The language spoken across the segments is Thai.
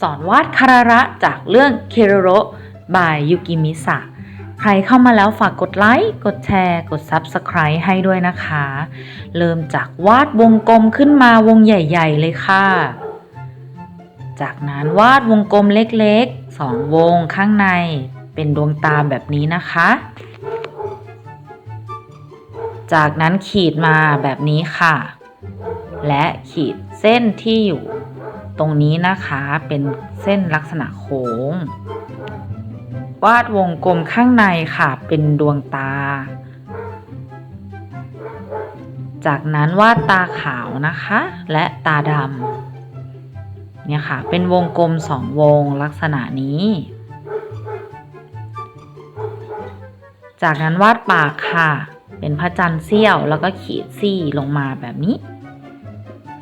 สอนวาดคาราระจากเรื่องเคโรโรบายยุกิมิสะใครเข้ามาแล้วฝากกดไลค์ กดแชร์ กด Subscribe ให้ด้วยนะคะ เริ่มจากวาดวงกลมขึ้นมาวงใหญ่ ๆ เลยค่ะ จากนั้นวาดวงกลมเล็กๆสองวงข้างในเป็นดวงตาแบบนี้นะคะ จากนั้นขีดมาแบบนี้ค่ะ และขีดเส้นที่อยู่ ตรงนี้นะคะเป็นเส้นลักษณะโค้ง วาดวงกลมข้างในค่ะ เป็นดวงตา จากนั้นวาดตาขาวนะคะ และตาดำเนี่ยค่ะ เป็นวงกลมสองวงลักษณะนี้ จากนั้นวาดปากค่ะ เป็นพระจันทร์เสี้ยวแล้วก็ขีดซี่ลงมาแบบนี้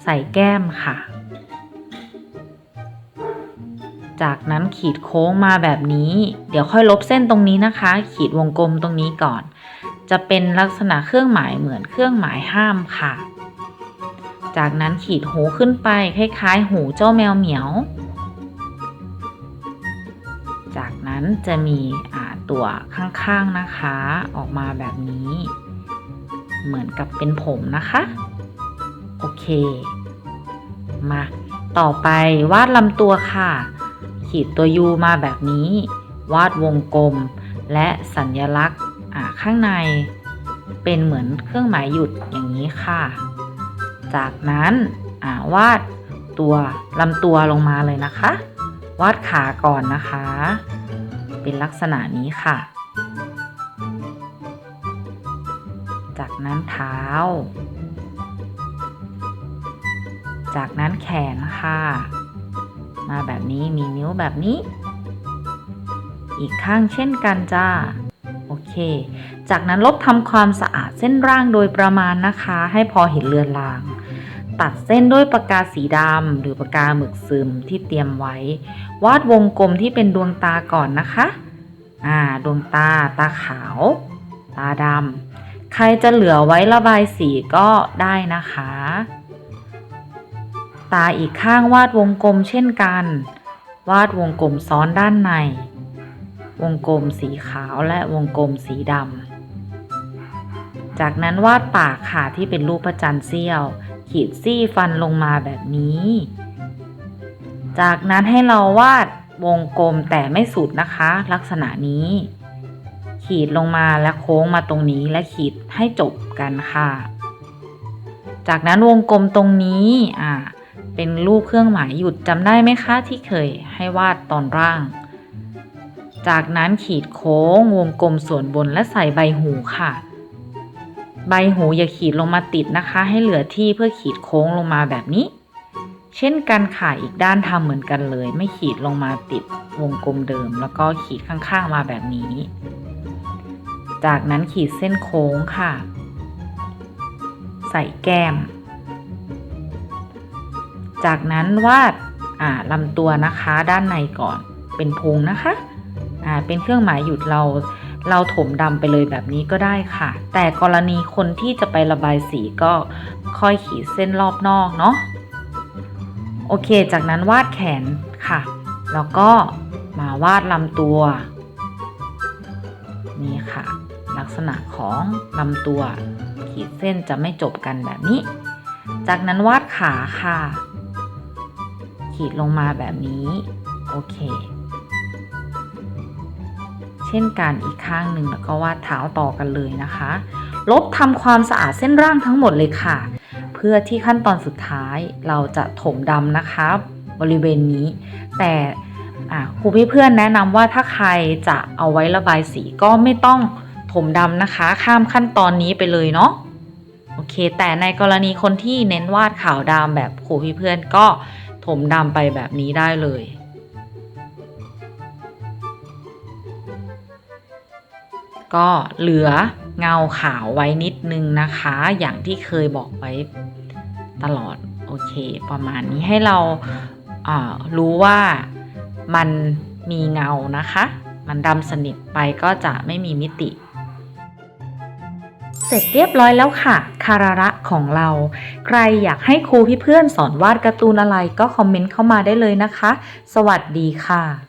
ใส่แก้มค่ะ จากนั้นขีดโค้งมาแบบนี้ เดี๋ยวค่อยลบเส้นตรงนี้นะคะ ขีดวงกลมตรงนี้ก่อน จะเป็นลักษณะเครื่องหมายเหมือนเครื่องหมายห้ามค่ะ จากนั้นขีดหูขึ้นไปคล้ายๆ หูเจ้าแมวเหมียว จากนั้นจะมีตัวข้างๆนะคะ ออกมาแบบนี้ เหมือนกับเป็นผมนะคะ โอเค มา ต่อไปวาดลำตัวค่ะ ขีดตัวยูมาแบบนี้ วาดวงกลม และสัญลักษณ์ข้างใน เป็นเหมือนเครื่องหมายหยุดอย่างนี้ค่ะ จากนั้นาวาดตัวลำตัวลงมาเลยนะคะ วาดขาก่อนนะคะ เป็นลักษณะนี้ค่ะ จากนั้นเท้า จากนั้นแขนค่ะ มาแบบนี้มีนิ้วแบบนี้ อีกข้างเช่นกันจ้า โอเค จากนั้นลบทำความสะอาดเส้นร่างโดยประมาณนะคะ ให้พอเห็นเลือนลาง ตัดเส้นด้วยปากกาสีดำหรือปากกาหมึกซึมที่เตรียมไว้ วาดวงกลมที่เป็นดวงตาก่อนนะคะ อ่า ดวงตา ตาขาว ตาดำใครจะเหลือไว้ระบายสีก็ได้นะคะ ตาอีกข้างวาดวงกลมเช่นกัน วาดวงกลมซ้อนด้านใน วงกลมสีขาวและวงกลมสีดำ จากนั้นวาดปากค่ะที่เป็นรูปพระจันทร์เสี้ยว ขีดซี่ฟันลงมาแบบนี้ จากนั้นให้เราวาดวงกลมแต่ไม่สุดนะคะ ลักษณะนี้ ขีดลงมาและโค้งมาตรงนี้และขีดให้จบกันค่ะ จากนั้นวงกลมตรงนี้อ่า เป็นรูปเครื่องหมายหยุดจำได้ไหมคะที่เคยให้วาดตอนร่าง จากนั้นขีดโค้งวงกลมส่วนบนและใส่ใบหูค่ะ ใบหูอย่าขีดลงมาติดนะคะ ให้เหลือที่เพื่อขีดโค้งลงมาแบบนี้ เช่นกันค่ะอีกด้านทำเหมือนกันเลย ไม่ขีดลงมาติดวงกลมเดิม แล้วก็ขีดข้างๆมาแบบนี้ จากนั้นขีดเส้นโค้งค่ะ ใส่แก้ม จากนั้นวาดาลำตัวนะคะด้านในก่อนเป็นพุงนะคะเป็นเครื่องหมายหยุดเราเราถมดำไปเลยแบบนี้ก็ได้ค่ะ แต่กรณีคนที่จะไประบายสีก็ค่อยขีดเส้นรอบนอกเนาะโอเค จากนั้นวาดแขนค่ะ แล้วก็มาวาดลำตัว นี่ค่ะ ลักษณะของลำตัว ขีดเส้นจะไม่จบกันแบบนี้ จากนั้นวาดขาค่ะ ขีดลงมาแบบนี้ โอเค เช่นกันอีกข้างหนึ่งแล้วก็วาดเท้าต่อกันเลยนะคะ ลบทำความสะอาดเส้นร่างทั้งหมดเลยค่ะ เพื่อที่ขั้นตอนสุดท้ายเราจะถมดำนะคะ บริเวณนี้ แต่ครูพี่เพื่อนแนะนำว่าถ้าใครจะเอาไว้ระบายสีก็ไม่ต้องถมดำนะคะ ข้ามขั้นตอนนี้ไปเลยเนาะโอเค แต่ในกรณีคนที่เน้นวาดขาวดำแบบครูพี่เพื่อนก็ ถมดำไปแบบนี้ได้เลย ก็เหลือเงาขาวไว้นิดนึงนะคะ อย่างที่เคยบอกไว้ตลอด โอเค ประมาณนี้ให้เราารู้ว่ามันมีเงานะคะ มันดำสนิทไปก็จะไม่มีมิติ เสร็จเรียบร้อยแล้วค่ะ คาราระของเรา ใครอยากให้ครูพี่เพื่อนสอนวาดการ์ตูนอะไรก็คอมเมนต์เข้ามาได้เลยนะคะ สวัสดีค่ะ